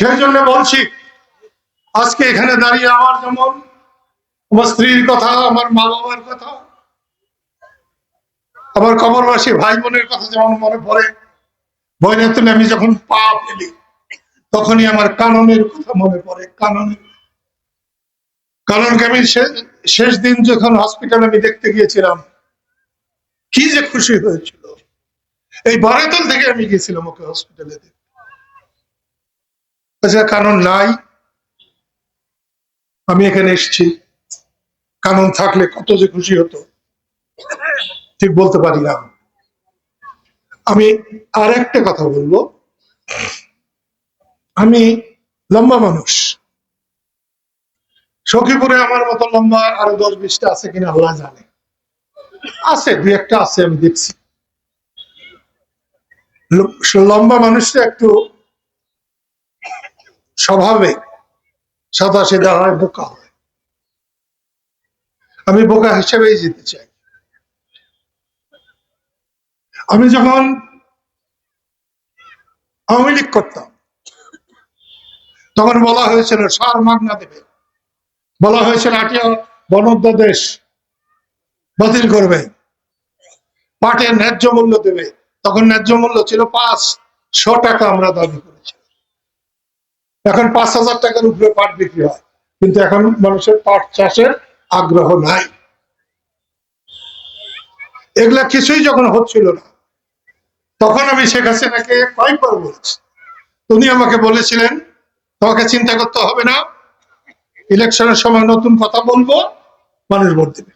সেই জন্য বলছি, আজকে এখানে দাঁড়িয়ে আমার যেমন আমার স্ত্রীর কথা, আমার মা বাবার কথা, আমার কবরবাসী ভাই বোনের কথা যেমন মনে পড়ে বইনের তুলে আমি যখন পা ফেলি, তখনই আমার কাননের কথা মনে পড়ে, কাননের। কাননকে আমি শেষ দিন যখন হসপিটালে আমি দেখতে গিয়েছিলাম, কি যে খুশি হয়েছিল। এই বারেতল থেকে আমি গিয়েছিলাম ওকে হসপিটালে দেখতে। আচ্ছা কারণ নাই, আমি এখানে এসেছি। কারণ থাকলে কত যে খুশি হতো। ঠিক বলতে পারি না আমি। আর একটা কথা বলব। আমি লম্বা মানুষ। সখীপুরে আমার মতো লম্বা আরও দশ বিশটা আছে কিনা আল্লাহ জানে। আছে, দুই একটা আছে আমি দেখছি। লম্বা মানুষটা একটু স্বভাবে সাদা সিধা হয়, বোকা হয়। আমি বোকা হিসেবেই যেতে চাই। আমি যখন আওয়ামী লীগ করতাম, তখন বলা হয়েছিল, সার মাগনা দেবে। বলা হয়েছিল, আটিয়া বনোদ্যাদেশ বাতিল করবে। পাটের ন্যায্য মূল্য দেবে। তখন ন্যায্য মূল্য ছিল পাঁচশো টাকা আমরা দাবি করেছি এখন পাঁচ হাজার টাকার উপরে পাট বিক্রি হয়। কিন্তু এখন মানুষের পাট চাষের আগ্রহ নাই। এগুলা কিছুই যখন হচ্ছিল না, তখন আমি শেখ হাসিনাকে কয়েকবার বলেছি। উনি আমাকে বলেছিলেন, তোমাকে চিন্তা করতে হবে না, ইলেকশনের সময় নতুন কথা বলব, মানুষ ভোট দেবে।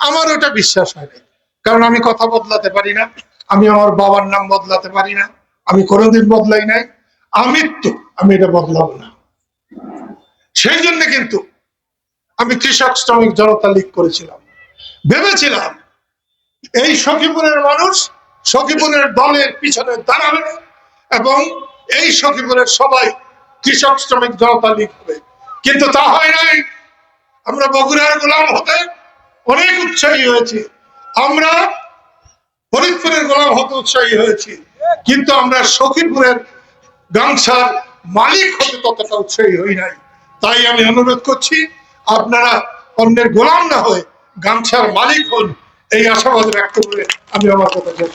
আমার ওটা বিশ্বাস হয়নি কারণ আমি কথা বদলাতে পারি না, আমি আমার বাবার নাম বদলাতে পারি না, আমি কোনোদিন বদলাই নাই। আমৃত্যু আমি এটা বদলাবো না। সেই জন্য কিন্তু আমি কৃষক, শ্রমিক জনতা লীগ করেছিলাম। ভেবেছিলাম এই সখীপুরের মানুষ সখীপুরের দলের পিছনে দাঁড়াবে এবং এই সখীপুরের সবাই কৃষক, শ্রমিক জনতা লীগ হবে। কিন্তু তা হয় নাই। আমরা বগুড়ার গোলাম হতে অনেক উৎসাহী হয়েছি। আমরা ফরিদপুরের গোলাম হতে উৎসাহী হয়েছি। কিন্তু আমরা সখীপুরের গামছার মালিক হতে ততটা উৎসাহী হই নাই তাই আমি অনুরোধ করছি, আপনারা অন্যের গোলাম না হয়ে গামছার মালিক হন, এই আশাবাদ ব্যক্ত করে আমি আমার কথা শেষ।